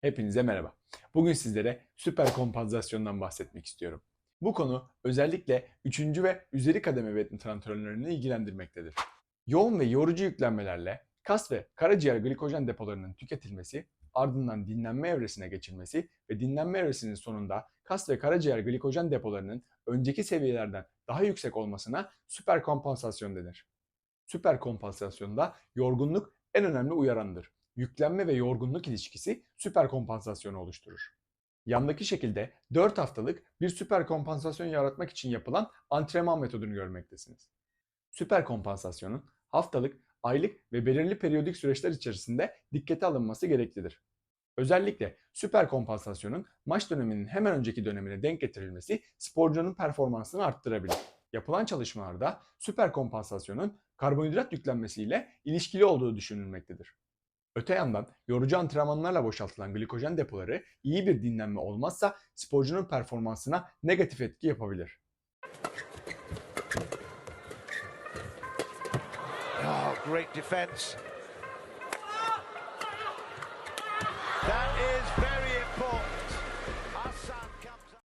Hepinize merhaba. Bugün sizlere süper kompansasyondan bahsetmek istiyorum. Bu konu özellikle 3. ve üzeri kademe ve antrenörlerini ilgilendirmektedir. Yoğun ve yorucu yüklenmelerle kas ve karaciğer glikojen depolarının tüketilmesi, ardından dinlenme evresine geçilmesi ve dinlenme evresinin sonunda kas ve karaciğer glikojen depolarının önceki seviyelerden daha yüksek olmasına süper kompansasyon denir. Süper kompansasyonda yorgunluk en önemli uyaranıdır yüklenme ve yorgunluk ilişkisi süper kompansasyonu oluşturur. Yandaki şekilde 4 haftalık bir süper kompansasyon yaratmak için yapılan antrenman metodunu görmektesiniz. Süper kompansasyonun haftalık, aylık ve belirli periyodik süreçler içerisinde dikkate alınması gereklidir. Özellikle süper kompansasyonun maç döneminin hemen önceki dönemine denk getirilmesi sporcunun performansını arttırabilir. Yapılan çalışmalarda süper kompansasyonun karbonhidrat yüklenmesiyle ilişkili olduğu düşünülmektedir. Öte yandan yorucu antrenmanlarla boşaltılan glikojen depoları iyi bir dinlenme olmazsa sporcunun performansına negatif etki yapabilir. Oh, great defense. That is very